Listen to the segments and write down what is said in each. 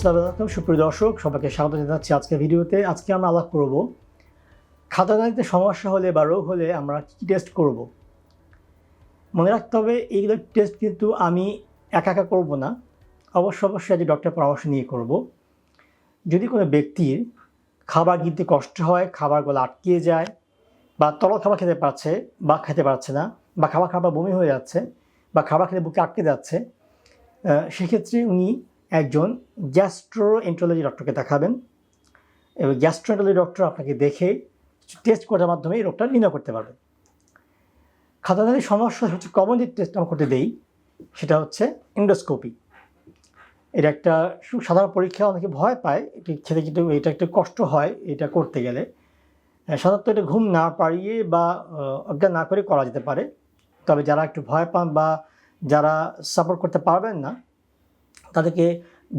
আসসালামু সুপ্রিয় দর্শক, সবাইকে স্বাগত জানাচ্ছি আজকের ভিডিওতে। আজকে আমরা আলাপ করব, খাদ্যনালীতে সমস্যা হলে বা রোগ হলে আমরা কী টেস্ট করব? মনে রাখতে হবে, এইগুলো টেস্ট কিন্তু আমি একা একা করব না। অবশ্য অবশ্যই আজ ডক্টরের পরামর্শ নিয়ে করব। যদি কোনো ব্যক্তির খাবার কিনতে কষ্ট হয় খাবারগুলো আটকে যায়, বা তরল খাবার খেতে পারছে, বা খেতে পারছে না, বা খাবার খাবার বমি হয়ে যাচ্ছে, বা খাবার খেতে বুকে আটকে যাচ্ছে সেক্ষেত্রে উনি একজন গ্যাস্ট্রো এন্ট্রোলজি ডক্টরকে দেখাবেন। এবং গ্যাস্ট্রো এন্ট্রোলজি ডক্টর আপনাকে দেখে টেস্ট করার মাধ্যমে এই রোগটা নির্ণয় করতে পারবেন খাদ্যনালীর সমস্যা হচ্ছে কমন যে টেস্ট আমরা করতে দেই, সেটা হচ্ছে এন্ডোস্কোপি এটা একটা সাধারণ পরীক্ষা অনেকে ভয় পায়, এটি খেতে কিন্তু এটা একটু কষ্ট হয় এটা করতে গেলে। সাধারণত এটা ঘুম না পাড়িয়ে বা অজ্ঞান না করে করা যেতে পারে। তবে যারা একটু ভয় পান বা যারা সাপোর্ট করতে পারবেন না তাদেরকে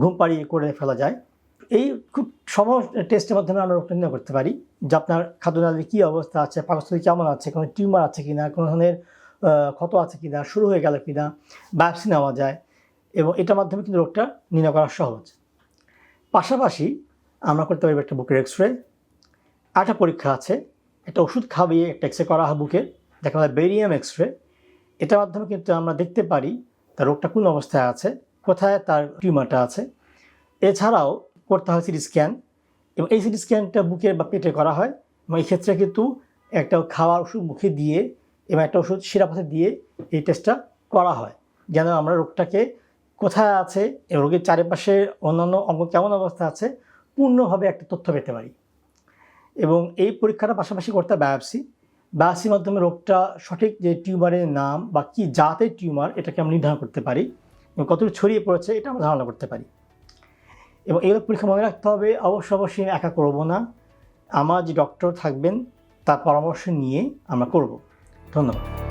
ঘুম পাড়িয়ে করে ফেলা যায়। এই খুব সহজ টেস্টের মাধ্যমে আমরা রোগটা নির্ণয় করতে পারি যে আপনার খাদ্যনালীর কী অবস্থা আছে, পাকস্থলী কেমন আছে, কোনো টিউমার আছে কিনা, কোনো ধরনের ক্ষত আছে কিনা, শুরু হয়ে গেল কিনা, বায়োপসি নেওয়া যায় এবং এটার মাধ্যমে কিন্তু রোগটা নির্ণয় করা সহজ। পাশাপাশি আমরা করতে পারি একটা বুকের এক্স রে একটা পরীক্ষা আছে, একটা ওষুধ খাবিয়ে একটা এক্স রে করা হয় বুকে দেখা হয় বেরিয়াম এক্স রে এটার মাধ্যমে কিন্তু আমরা দেখতে পারি তার রোগটা কোন অবস্থায় আছে কোথায় তার টিউমারটা আছে। এছাড়াও করতে হয় সিটি স্ক্যান এবং এই সিটি স্ক্যানটা বুকের বা পেটে করা হয় এবং এই ক্ষেত্রে কিন্তু একটা খাওয়ার ওষুধ মুখে দিয়ে এবং একটা ওষুধ শিরাপথে দিয়ে এই টেস্টটা করা হয়। যেন আমরা রোগটাকে কোথায় আছে রোগীর চারিপাশে অন্যান্য অঙ্গ কেমন অবস্থা আছে পূর্ণভাবে একটা তথ্য পেতে পারি। এবং এই পরীক্ষাটা পাশাপাশি করতে বায়োপসি বায়োপসির মাধ্যমে রোগটা সঠিক যে টিউমারের নাম বা কী জাতের টিউমার এটাকে আমরা নির্ধারণ করতে পারি। এবং কতটুকু ছড়িয়ে পড়েছে এটা আমরা ধারণা করতে পারি। এবং এগুলো পরীক্ষা মনে রাখতে হবে অবশ্য অবশ্যই একা করব না। আমার যে ডক্টর থাকবেন, তার পরামর্শ নিয়ে আমরা করব। ধন্যবাদ।